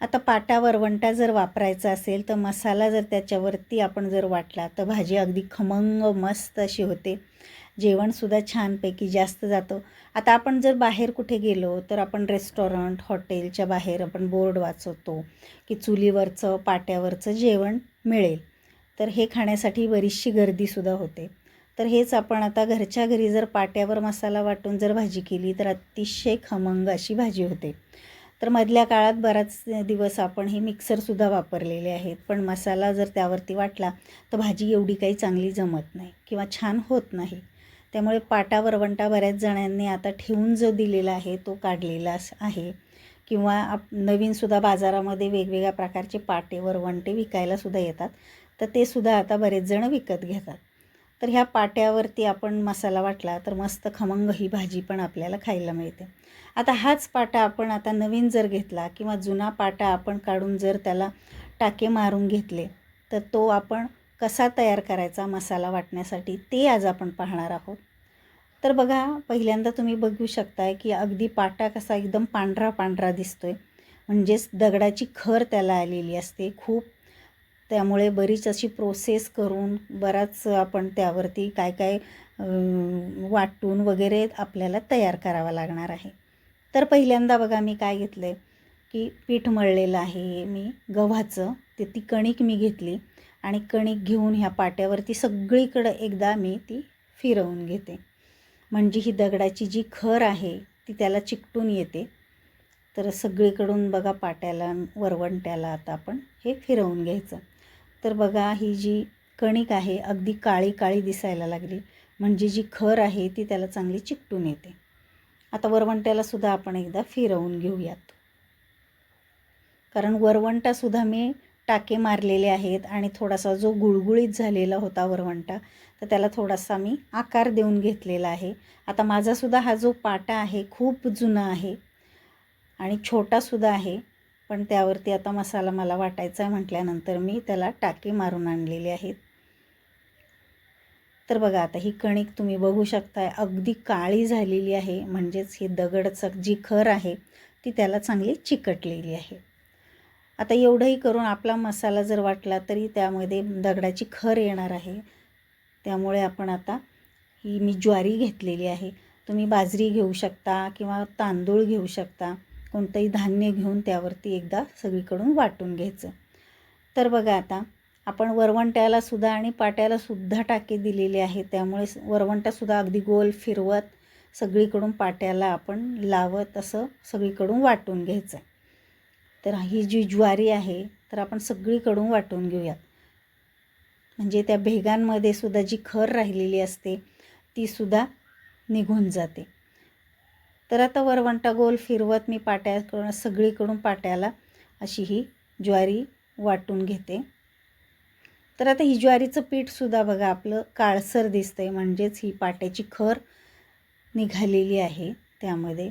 आता पाटा वरवंटा जर वापरायचा असेल तर मसाला जर त्याच्यावरती आपण जर वाटला तर भाजी अगदी खमंग मस्त अशी होते. जेवणसुद्धा छानपैकी जास्त जातं. आता आपण जर बाहेर कुठे गेलो तर आपण रेस्टॉरंट हॉटेलच्या बाहेर आपण बोर्ड वाचवतो की चुलीवरचं पाट्यावरचं जेवण मिळेल. तर हे खाण्यासाठी बरीचशी गर्दीसुद्धा होते. तर हेच आपण आता घरच्या घरी जर पाट्यावर मसाला वाटून जर भाजी केली तर अतिशय खमंग अशी भाजी होते. तर मधल्या काळात बराच दिवस आपण हे मिक्सरसुद्धा वापरलेले आहेत. पण मसाला जर त्यावरती वाटला तर भाजी एवढी काही चांगली जमत नाही किंवा छान होत नाही. त्यामुळे पाटा वरवंटा बऱ्याच जणांनी आता ठेवून जो दिलेला आहे तो काढलेला आहे. किंवा आप नवीनसुद्धा बाजारामध्ये वेगवेगळ्या प्रकारचे पाटे वरवंटे विकायलासुद्धा येतात. तर ते सुद्धा आता बरेच जण विकत घेतात. तर ह्या पाट्यावरती आपण मसाला वाटला तर मस्त खमंग ही भाजी पण आपल्याला खायला मिळते. आता हाच पाटा आपण आता नवीन जर घेतला किंवा जुना पाटा आपण काढून जर त्याला टाके मारून घेतले तर तो आपण कसा तयार करायचा मसाला वाटण्यासाठी ते आज आपण पाहणार आहोत. तर बघा पहिल्यांदा तुम्ही बघू शकताय की अगदी पाटा कसा एकदम पांढरा पांढरा दिसतोय. म्हणजेच दगडाची खर त्याला आलेली असते खूप त्यामुळे बरीच अशी प्रोसेस करून बराच आपण त्यावरती काय काय वाटून वगैरे आपल्याला तयार करावा लागणार आहे. तर पहिल्यांदा बघा मी काय घेतलं आहे की पीठ मळलेलं आहे मी गव्हाचं ते ती कणिक मी घेतली आणि कणिक घेऊन ह्या पाट्यावरती सगळीकडं एकदा मी ती फिरवून घेते. म्हणजे ही दगडाची जी खर आहे ती त्याला चिकटून येते. तर सगळीकडून बघा पाट्याला वरवंट्याला आता आपण हे फिरवून घ्यायचं. तर बघा ही जी कणिक आहे अगदी काळी काळी दिसायला लागली. म्हणजे जी खर आहे ती त्याला चांगली चिकटून येते. आता वरवंट्यालासुद्धा आपण एकदा फिरवून घेऊयात. कारण वरवंटासुद्धा मी टाके मारलेले आहेत आणि थोडासा जो गुळगुळीत झालेला होता वरवंटा तर त्याला थोडासा मी आकार देऊन घेतलेला आहे. आता माझासुद्धा हा जो पाटा आहे खूप जुना आहे आणि छोटासुद्धा आहे पण त्यावरती आता मसाला मला वाटायचा आहे म्हटल्यानंतर मी त्याला टाकी मारून आणलेली आहेत. तर बघा आता ही कणिक तुम्ही बघू शकताय अगदी काळी झालेली आहे. म्हणजेच ही दगडचक जी खर आहे ती त्याला चांगली चिकटलेली आहे. आता एवढंही करून आपला मसाला जर वाटला तरी त्यामध्ये दगडाची खर येणार आहे. त्यामुळे आपण आता ही मी ज्वारी घेतलेली आहे. तुम्ही बाजरी घेऊ शकता किंवा तांदूळ घेऊ शकता. कोणतंही धान्य घेऊन त्यावरती एकदा सगळीकडून वाटून घ्यायचं. तर बघा आता आपण वरवंट्यालासुद्धा आणि पाट्यालासुद्धा टाके दिलेले आहे त्यामुळे वरवंटासुद्धा अगदी गोल फिरवत सगळीकडून पाट्याला आपण लावत असं सगळीकडून वाटून घ्यायचं. तर ही जी ज्वारी आहे तर आपण सगळीकडून वाटून घेऊयात म्हणजे त्या भेगांमध्ये सुद्धा जी खर राहिलेली असते तीसुद्धा निघून जाते. तर आता वरवंटा गोल फिरवत मी पाट्याकडून सगळीकडून पाट्याला अशी ही ज्वारी वाटून घेते. तर आता ही ज्वारीचं पीठसुद्धा बघा आपलं काळसर दिसतं आहे म्हणजेच ही पाट्याची खर निघालेली आहे त्यामध्ये.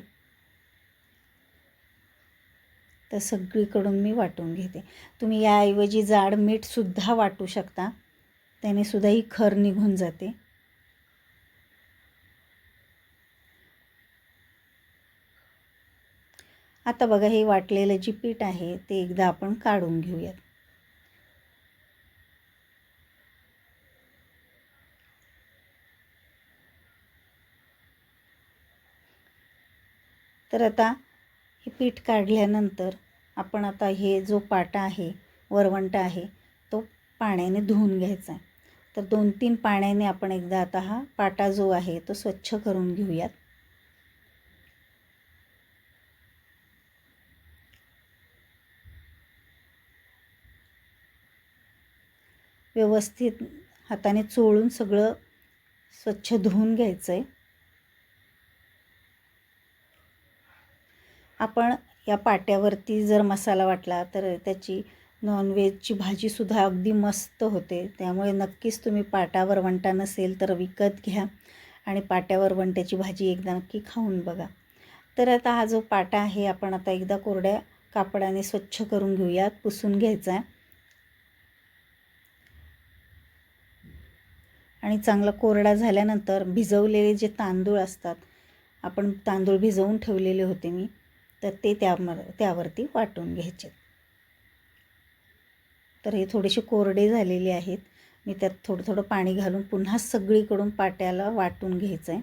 तर सगळीकडून मी वाटून घेते. तुम्ही याऐवजी जाड मीठसुद्धा वाटू शकता. त्याने सुद्धा ही खर निघून जाते. आता बघा हे वाटलेलं जी पीठ आहे ते एकदा आपण काढून घेऊयात. तर आता हे पीठ काढल्यानंतर आपण आता हे जो पाटा आहे वरवंटा आहे तो पाण्याने धुवून घ्यायचा आहे. तर दोन तीन पाण्याने आपण एकदा आता हा पाटा जो आहे तो स्वच्छ करून घेऊयात. व्यवस्थित हाताने चोळून सगळं स्वच्छ धुवून घ्यायचं आहे आपण या पाट्यावरती जर मसाला वाटला तर त्याची नॉनव्हेजची भाजीसुद्धा अगदी मस्त होते. त्यामुळे नक्कीच तुम्ही पाटावर वंटा नसेल तर विकत घ्या आणि पाट्यावर वंट्याची भाजी एकदा नक्की खाऊन बघा. तर आता हा जो पाटा आहे आपण आता एकदा कोरड्या कापडाने स्वच्छ करून घेऊयात पुसून घ्यायचा आहे. आणि चांगला कोरडा झाल्यानंतर भिजवलेले जे तांदूळ असतात आपण तांदूळ भिजवून ठेवलेले होते मी तर ते त्याम त्यावरती वाटून घ्यायचे. तर हे थोडेसे कोरडे झालेले आहेत. मी त्यात थोडं थोडं पाणी घालून पुन्हा सगळीकडून पाट्याला वाटून घ्यायचं आहे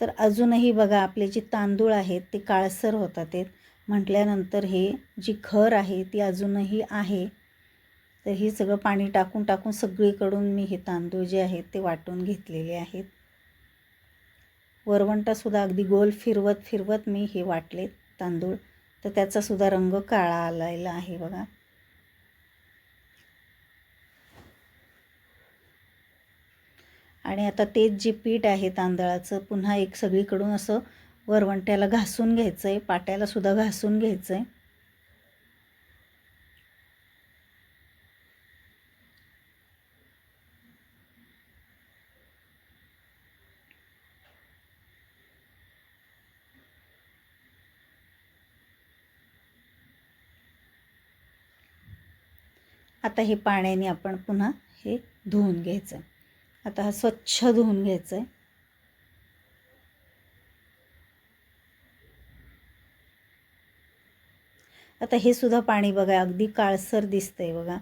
तर अजूनही बघा आपले जे तांदूळ आहेत ते काळसर होतात आहेत. म्हटल्यानंतर हे जी खर आहे ती अजूनही आहे तर हे सगळं पाणी टाकून टाकून सगळीकडून मी हे तांदूळ जे आहेत ते वाटून घेतलेले आहेत. वरवंटासुद्धा अगदी गोल फिरवत फिरवत मी हे वाटले तांदूळ. तर त्याचासुद्धा रंग काळा आलेला आहे बघा. आणि आता तेच जे पीठ आहे तांदळाचं पुन्हा एक सगळीकडून असं वरवंट्याला घासून घ्यायचं आहे पाट्यालासुद्धा घासून घ्यायचं आहे आता हे पाण्याने आपण पुन्हा हे धुवून घ्यायचं आता हा स्वच्छ धुवून घ्यायचं आहे आता हे सुद्धा पाणी बघा अगदी काळसर दिसतंय बघा.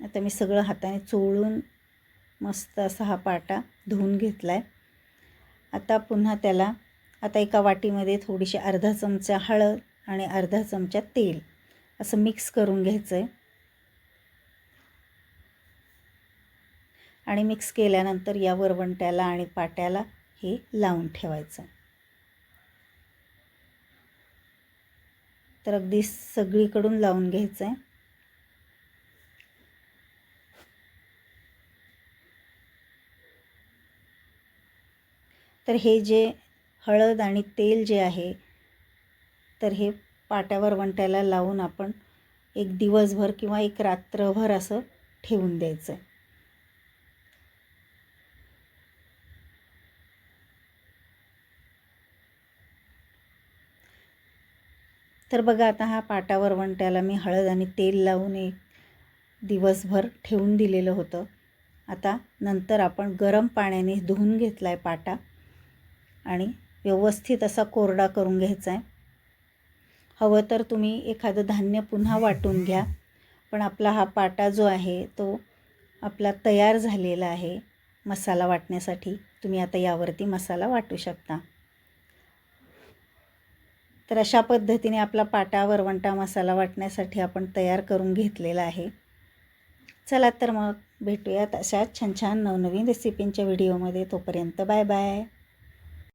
आता मी सगळं हाताने चोळून मस्त असा हा पाटा धुवून घेतला आहे आता पुन्हा त्याला आता एका वाटीमध्ये थोडीशी अर्धा चमचा हळद आणि अर्धा चमचा तेल असं मिक्स करून घ्यायचं आहे आणि मिक्स केल्यानंतर या वरवंट्याला आणि पाट्याला हे लावून ठेवायचं. तर अगदी सगळीकडून लावून घ्यायचं आहे तर हे जे हळद आणि तेल जे आहे तर हे पाट्यावर वंट्याला लावून आपण एक दिवसभर किंवा एक रात्रभर असं ठेवून द्यायचं. तर बघा आता हा पाटावर वंट्याला मी हळद आणि तेल लावून एक दिवसभर ठेवून दिलेलं होतं. आता नंतर आपण गरम पाण्याने धुवून घेतला आहे पाटा आणि व्यवस्थित असा कोरडा करून घ्यायचा आहे हवं तर तुम्ही एखादं धान्य पुन्हा वाटून घ्या पण आपला हा पाटा जो आहे तो आपला तयार झालेला आहे मसाला वाटण्यासाठी. तुम्ही आता यावरती मसाला वाटू शकता. तर अशा पद्धतीने आपला पाटा वरवंटा मसाला वाटण्यासाठी आपण तयार करून घेतलेला आहे. चला तर मग भेटूयात अशा छान छान नवनवीन रेसिपींच्या व्हिडिओमध्ये तोपर्यंत बाय बाय.